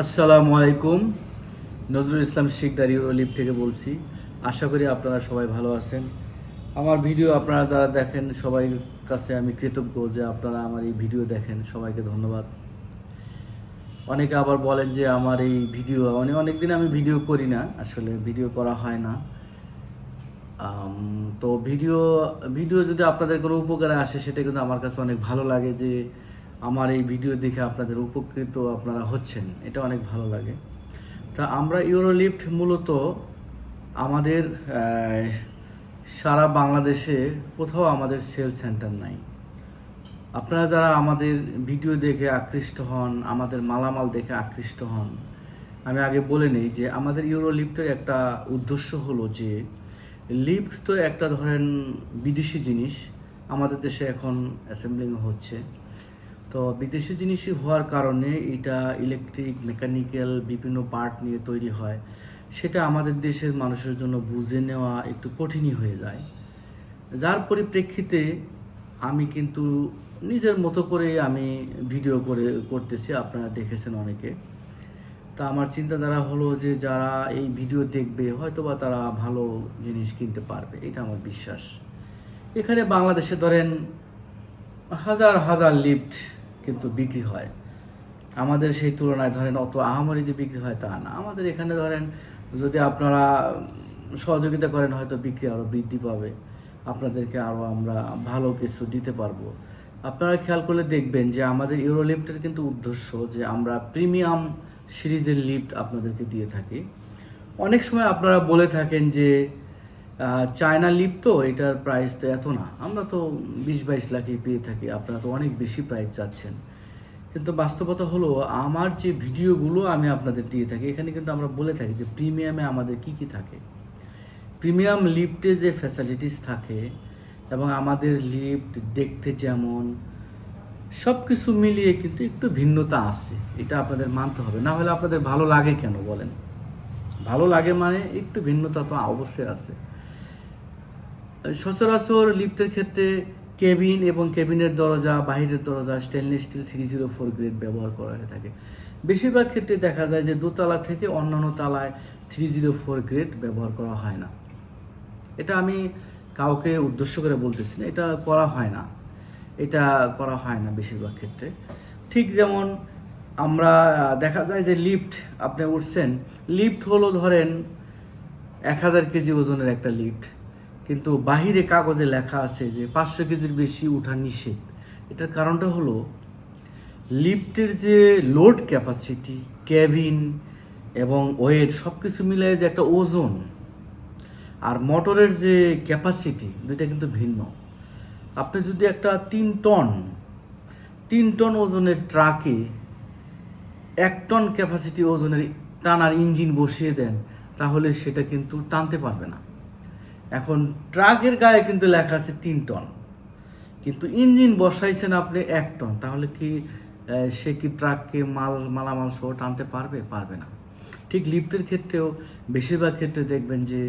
আসসালামু আলাইকুম। নজরুল ইসলাম শিকদারি লিপ থেকে বলছি। আশা করি আপনারা সবাই ভালো আছেন। আমার ভিডিও আপনারা যারা দেখেন, সবাই কাছে আমি কৃতজ্ঞ যে আপনারা আমার এই ভিডিও দেখেন। সবাইকে ধন্যবাদ। অনেকে আবার বলেন যে আমার এই ভিডিও অনেক অনেক দিন আমি ভিডিও করি না, আসলে ভিডিও করা হয় না। তো ভিডিও ভিডিও যদি আপনাদের কোনো উপকারে আসে, সেটা কিন্তু আমার কাছে অনেক ভালো লাগে যে আমার এই ভিডিও দেখে আপনাদের উপকৃত আপনারা হচ্ছেন। এটা অনেক ভালো লাগে। তা আমরা ইউরোলিফট মূলত আমাদের সারা বাংলাদেশে কোথাও আমাদের সেল সেন্টার নাই। আপনারা যারা আমাদের ভিডিও দেখে আকৃষ্ট হন, আমাদের মালামাল দেখে আকৃষ্ট হন, আমি আগে বলে নেই যে আমাদের ইউরো লিফটের একটা উদ্দেশ্য হলো যে, লিফট তো একটা ধরেন বিদেশি জিনিস, আমাদের দেশে এখন অ্যাসেম্বলিং হচ্ছে। তো বিদেশি জিনিসই হওয়ার কারণে এটা ইলেকট্রিক মেকানিক্যাল বিভিন্ন পার্ট নিয়ে তৈরি হয়। সেটা আমাদের দেশের মানুষের জন্য বুঝে নেওয়া একটু কঠিনই হয়ে যায়। যার পরিপ্রেক্ষিতে আমি কিন্তু নিজের মতো করে আমি ভিডিও করে, করতেছি, আপনারা দেখেছেন অনেকে। তা আমার চিন্তাধারা হলো যে যারা এই ভিডিও দেখবে হয়তো বা তারা ভালো জিনিস কিনতে পারবে, এটা আমার বিশ্বাস। এখানে বাংলাদেশে ধরেন হাজার হাজার লিফট কিন্তু বিক্রি হয়। আমাদের সেই তুলনায় ধরেন অত আহামরি যে বিক্রি হয় তা না। আমাদের এখানে ধরেন যদি আপনারা সহযোগিতা করেন, হয়তো বিক্রি আরও বৃদ্ধি পাবে। আপনাদেরকে আরও আমরা ভালো কিছু দিতে পারব। আপনারা খেয়াল করলে দেখবেন যে আমাদের ইউরো লিফটের কিন্তু উদ্দেশ্য যে আমরা প্রিমিয়াম সিরিজের লিফট আপনাদেরকে দিয়ে থাকি। অনেক সময় আপনারা বলে থাকেন যে চায়না লিপ তো এটার প্রাইস তো এত না। আমরা তো বিশ বাইশ লাখে পেয়ে থাকি, আপনারা তো অনেক বেশি প্রাইস চাচ্ছেন। কিন্তু বাস্তবতা হলো, আমার যে ভিডিওগুলো আমি আপনাদের দিয়ে থাকি, এখানে কিন্তু আমরা বলে থাকি যে প্রিমিয়ামে আমাদের কি কি থাকে। প্রিমিয়াম লিফটে যে ফ্যাসিলিটিস থাকে, এবং আমাদের লিফট দেখতে যেমন সব কিছু মিলিয়ে কিন্তু একটু ভিন্নতা আছে, এটা আপনাদের মানতে হবে। না হলে আপনাদের ভালো লাগে কেন বলেন? ভালো লাগে মানে একটু ভিন্নতা তো অবশ্যই আছে। সচরাচর লিফটের ক্ষেত্রে কেবিন এবং কেবিনের দরজা, বাহিরের দরজা stainless steel three zero four grade ব্যবহার করা হয়ে থাকে। বেশিরভাগ ক্ষেত্রে দেখা যায় যে দোতলা থেকে অন্যান্য তালায় থ্রি জিরো ফোর গ্রেড ব্যবহার করা হয় না। এটা আমি কাউকে উদ্দেশ্য করে বলতেছি না, এটা করা হয় না। এটা করা হয় না বেশিরভাগ ক্ষেত্রে। ঠিক যেমন আমরা দেখা যায় যে লিফট, আপনি উঠছেন, লিফট হলো ধরেন এক হাজার কেজি ওজনের একটা লিফট। কিন্তু বাহিরে কাগজে লেখা আছে যে পাঁচশো কেজির বেশি ওঠা নিষেধ। এটার কারণটা হলো, লিফটের যে লোড ক্যাপাসিটি ক্যাবিন এবং ওয়েট সব কিছু মিলিয়ে যে একটা ওজন আর মোটরের যে ক্যাপাসিটি, দুইটা কিন্তু ভিন্ন। আপনি যদি একটা তিন টন তিন টন ওজনের ট্রাকে এক টন ক্যাপাসিটি ওজনের টানার ইঞ্জিন বসিয়ে দেন, তাহলে সেটা কিন্তু টানতে পারবে না। এখন ট্রাকের গায়ে কিন্তু লেখা আছে তিন টন। কিন্তু ইঞ্জিন বসাইছেন আপনি এক টন, তাহলে কি সে কি ট্রাককে মাল, মালামাল সহ টানতে পারবে? পারবে না। ঠিক লিফটের ক্ষেত্রেও বেশিরভাগ ক্ষেত্রে দেখবেন যে,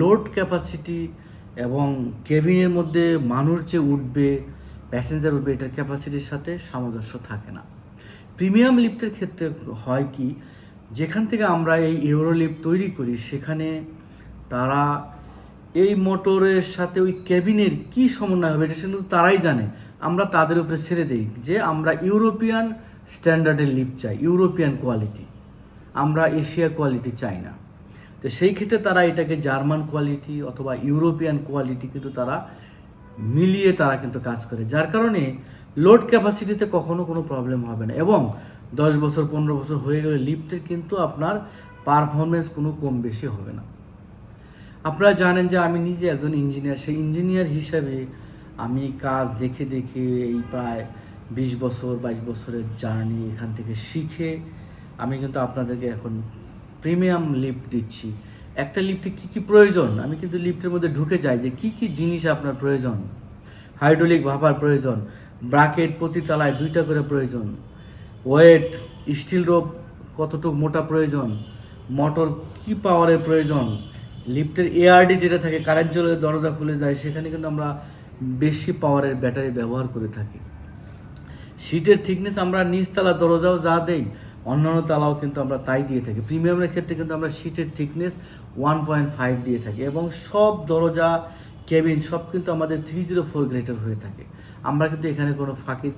লোড ক্যাপাসিটি এবং কেবিনের মধ্যে মানুষ যে উঠবে, প্যাসেঞ্জার উঠবে, এটার ক্যাপাসিটির সাথে সামঞ্জস্য থাকে না। প্রিমিয়াম লিফটের ক্ষেত্রে হয় কি, যেখান থেকে আমরা এই ইউরো লিফট তৈরি করি, সেখানে তারা এই মোটরের সাথে ওই ক্যাবিনের কি সমন্বয় হবে, এটা কিন্তু তারাই জানে। আমরা তাদের উপরে ছেড়ে দিই যে আমরা ইউরোপিয়ান স্ট্যান্ডার্ডের লিফট চাই, ইউরোপিয়ান কোয়ালিটি। আমরা এশিয়া কোয়ালিটি চাই না। তো সেই ক্ষেত্রে তারা এটাকে জার্মান কোয়ালিটি অথবা ইউরোপিয়ান কোয়ালিটি কিন্তু তারা মিলিয়ে তারা কিন্তু কাজ করে। যার কারণে লোড ক্যাপাসিটিতে কখনো কোনো প্রবলেম হবে না এবং দশ বছর, পনেরো বছর হয়ে গেলে লিফটের কিন্তু আপনার পারফরমেন্স কোনো কম বেশি হবে না। আপনারা জানেন যে আমি নিজে একজন ইঞ্জিনিয়ার সেই ইঞ্জিনিয়ার হিসাবে আমি কাজ দেখে দেখে এই প্রায় বিশ বছর, বাইশ বছরের জার্নি এখান থেকে শিখে আমি কিন্তু আপনাদেরকে এখন প্রিমিয়াম লিফট দিচ্ছি। একটা লিফটে কী কী প্রয়োজন? আমি কিন্তু লিফটের মধ্যে ঢুকে যাই যে কী কী জিনিস আপনার প্রয়োজন। হাইড্রোলিক ভাবার প্রয়োজন ব্রাকেট প্রতি তলায় দুইটা করে প্রয়োজন ওয়েট স্টিল রোপ কতটুকু মোটা প্রয়োজন মোটর কি পাওয়ারের প্রয়োজন লিফটের এআরডি যেটা থাকে কারেন্ট চলে দরজা খুলে যায়, সেখানে কিন্তু আমরা বেশি পাওয়ারের ব্যাটারি ব্যবহার করে থাকি। সিটের থিকনেস আমরা নিচতলা দরজাও যা দেই, অন্যান্য তালাও কিন্তু আমরা তাই দিয়ে থাকি। প্রিমিয়ামের ক্ষেত্রে কিন্তু আমরা সিটের থিকনেস ওয়ান পয়েন্ট ফাইভ দিয়ে থাকি এবং সব দরজা কেবিন সব কিন্তু আমাদের থ্রি জিরো ফোর গ্রেটার হয়ে থাকে। আমরা কিন্তু এখানে কোনো ফাঁকি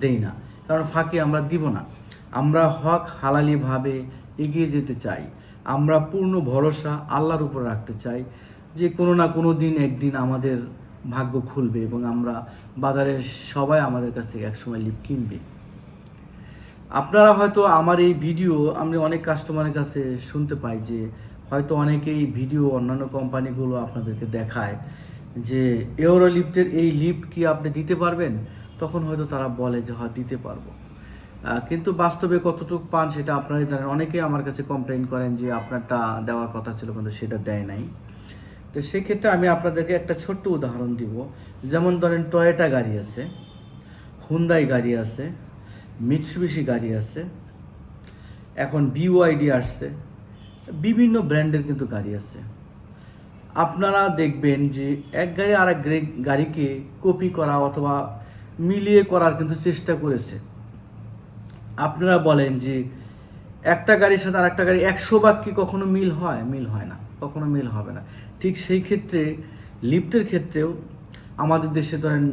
দেই না। কারণ ফাঁকি আমরা দিব না। আমরা হক হালালিভাবে এগিয়ে যেতে চাই। আমরা পূর্ণ ভরসা আল্লাহর উপর রাখতে চাই যে কোনো না কোনো দিন একদিন আমাদের ভাগ্য খুলবে এবং আমরা বাজারে সবাই আমাদের কাছ থেকে একসময় লিপ কিনবে। আপনারা হয়তো আমার এই ভিডিও আমি অনেক কাস্টমারের কাছে শুনতে পাই যে হয়তো অনেকেই ভিডিও অন্যান্য কোম্পানিগুলো আপনাদেরকে দেখায় যে এওরো লিফটের এই লিফট কি আপনি দিতে পারবেন? তখন হয়তো তারা বলে যে হয়, দিতে পারব। কিন্তু বাস্তবে কতটুকু পান সেটা আপনারাই জানেন। অনেকেই আমার কাছে কমপ্লেন করেন যে আপনারটা দেওয়ার কথা ছিল কিন্তু সেটা দেয় নাই। তো সেক্ষেত্রে আমি আপনাদেরকে একটা ছোট্ট উদাহরণ দিব। যেমন ধরেন টয়োটা গাড়ি আছে হুন্দাই গাড়ি আছে মিটসুবিশি গাড়ি আছে, এখন বিওয়াইডি আসছে, বিভিন্ন ব্র্যান্ডের কিন্তু গাড়ি আছে। আপনারা দেখবেন যে এক গাড়ি আর এক গাড়িকে কপি করা অথবা মিলিয়ে করার কিন্তু চেষ্টা করেছে। আপনারা বলেন যে একটা গাড়ির সাথে আর একটা গাড়ি একশো ভাগ কি কখনো মিল হয়? মিল হয় না। কখনো মিল হবে না। ঠিক সেই ক্ষেত্রে, লিফটের ক্ষেত্রেও আমাদের দেশে ধরেন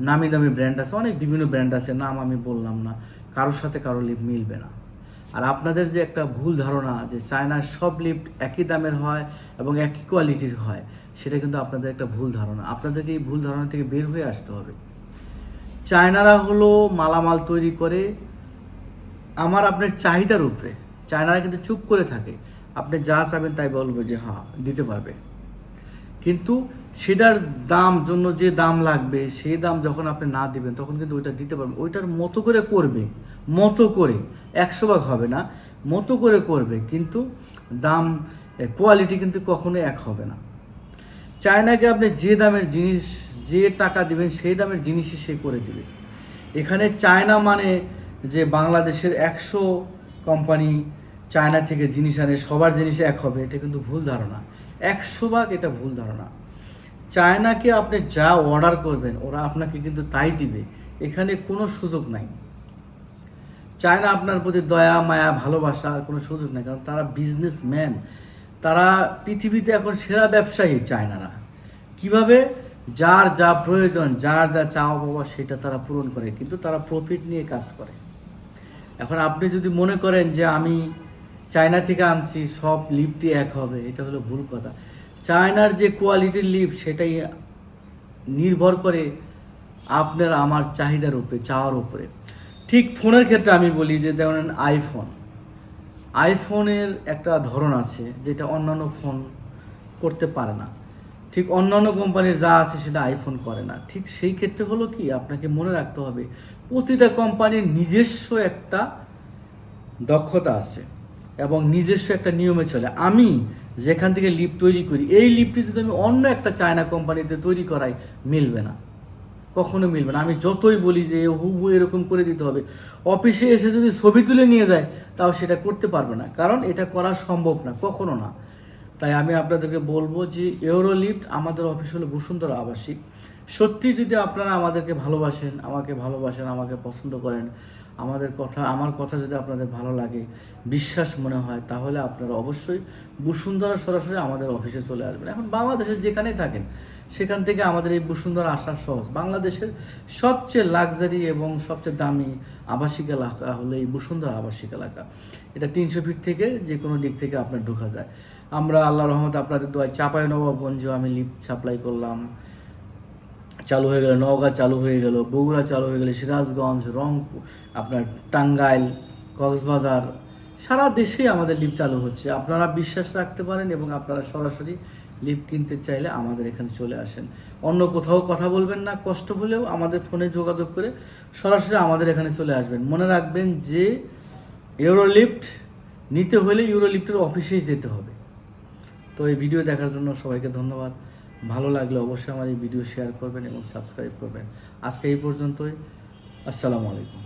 নামি দামি ব্র্যান্ড আছে, অনেক বিভিন্ন ব্র্যান্ড আছে, নাম আমি বললাম না, কারোর সাথে কারও লিফট মিলবে না। আর আপনাদের যে একটা ভুল ধারণা যে চায়নার সব লিফট একই দামের হয় এবং একই কোয়ালিটির হয়, সেটা কিন্তু আপনাদের একটা ভুল ধারণা। আপনাদেরকে এই ভুল ধারণা থেকে বের হয়ে আসতে হবে। চায়নারা হলো মালামাল তৈরি করে আমার আপনার চাহিদার উপরে। চায়নারা কিন্তু চুপ করে থাকে। আপনি যা চাবেন তাই বলবে যে হ্যাঁ দিতে পারবে। কিন্তু সেটার দাম জন্য যে দাম লাগবে সেই দাম যখন আপনি না দিবেন, তখন কিন্তু ওইটা দিতে পারবেন ওইটার মতো করে করবে, মতো করে, একশো ভাগ হবে না, মতো করে করবে, কিন্তু দাম কোয়ালিটি কিন্তু কখনো এক হবে না। চায়নাকে আপনি যে দামের জিনিস, যে টাকা দিবেন, সেই দামের জিনিসই সে করে দিবে। এখানে চায়না মানে যে বাংলাদেশের একশো কোম্পানি চায়না থেকে জিনিস আনে, সবার জিনিস এক হবে, এটা কিন্তু ভুল ধারণা। একশো ভাগ এটা ভুল ধারণা। চায়নাকে আপনি যা অর্ডার করবেন, ওরা আপনাকে কিন্তু তাই দিবে। এখানে কোনো সুযোগ নাই। চায়না আপনার প্রতি দয়া, মায়া, ভালোবাসা কোনো সুযোগ নেই, কারণ তারা বিজনেসম্যান তারা পৃথিবীতে এখন সেরা ব্যবসায়ী চায়নারা কীভাবে? যার যা প্রয়োজন, যার যা চাওয়া পাওয়া সেটা তারা পূরণ করে, কিন্তু তারা প্রফিট নিয়ে কাজ করে। এখন আপনি যদি মনে করেন যে আমি চায়না থেকে আনছি, সব লিফটই এক হবে, এটা হলো ভুল কথা। চায়নার যে কোয়ালিটির লিফট সেটাই নির্ভর করে আপনার আমার চাহিদার উপরে, চাওয়ার উপরে। ঠিক ফোনের ক্ষেত্রে আমি বলি যে ধরেন আইফোন আইফোনের একটা ধরন আছে, যেটা অন্যান্য ফোন করতে পারে না। ঠিক অন্যান্য কোম্পানির যা আছে সেটা আইফোন করে না। ঠিক সেই ক্ষেত্রে হলো কি? আপনাকে মনে রাখতে হবে, প্রতিটা কোম্পানির নিজস্ব একটা দক্ষতা আছে এবং নিজস্ব একটা নিয়মে চলে। আমি যেখান থেকে লিপ তৈরি করি, এই লিপটি যদি আমি অন্য একটা চায়না কোম্পানিতে তৈরি করাই, মিলবে না। কখনো মিলবে না। আমি যতই বলি যে হুবু এরকম করে দিতে হবে, অফিসে এসে যদি ছবি তুলে নিয়ে যায়, তাও সেটা করতে পারবে না। কারণ এটা করা সম্ভব না, কখনো না। তাই আমি আপনাদেরকে বলব যে ইউরো লিফট আমাদের অফিস হলো বসুন্ধরা আবাসিক। সত্যি যদি আপনারা আমাদেরকে ভালোবাসেন, আমাকে ভালোবাসেন, আমাকে পছন্দ করেন, আমাদের কথা, আমার কথা যদি আপনাদের ভালো লাগে, বিশ্বাস মনে হয়, তাহলে আপনারা অবশ্যই বসুন্ধরা সরাসরি আমাদের অফিসে চলে আসবেন। এখন বাংলাদেশের যেখানেই থাকেন, সেখান থেকে আমাদের এই বসুন্ধরা আসা সহজ। বাংলাদেশের সবচেয়ে লাক্সারি এবং সবচেয়ে দামি আবাসিক এলাকা হলো এই বসুন্ধরা আবাসিক এলাকা। এটা তিনশো ফিট থেকে যে কোনো দিক থেকে আপনার ঢোকা যায়। আমরা আল্লাহ রহমত আপনাদের দোয়ায় চাপাই নবাবগঞ্জ আমি লিফ্ট সাপ্লাই করলাম। চালু হয়ে গেল, নওগাঁ চালু হয়ে গেল, বগুড়া চালু হয়ে গেল, সিরাজগঞ্জ, রংপুর, আপনার টাঙ্গাইল, কক্সবাজার, সারা দেশেই আমাদের লিফট চালু হচ্ছে। আপনারা বিশ্বাস রাখতে পারেন এবং আপনারা সরাসরি লিফট কিনতে চাইলে আমাদের এখানে চলে আসেন। অন্য কোথাও কথা বলবেন না, কষ্ট হলেও আমাদের ফোনে যোগাযোগ করে সরাসরি আমাদের এখানে চলে আসবেন। মনে রাখবেন যে ইউরোলিফ্ট নিতে হলে ইউরো লিফটের অফিসেই যেতে হবে। তো এই ভিডিও দেখার জন্য সবাইকে ধন্যবাদ। ভালো লাগলে অবশ্যই আমার এই ভিডিও শেয়ার করবেন এবং সাবস্ক্রাইব করবেন। আজকে এই পর্যন্তই। আসসালামু আলাইকুম।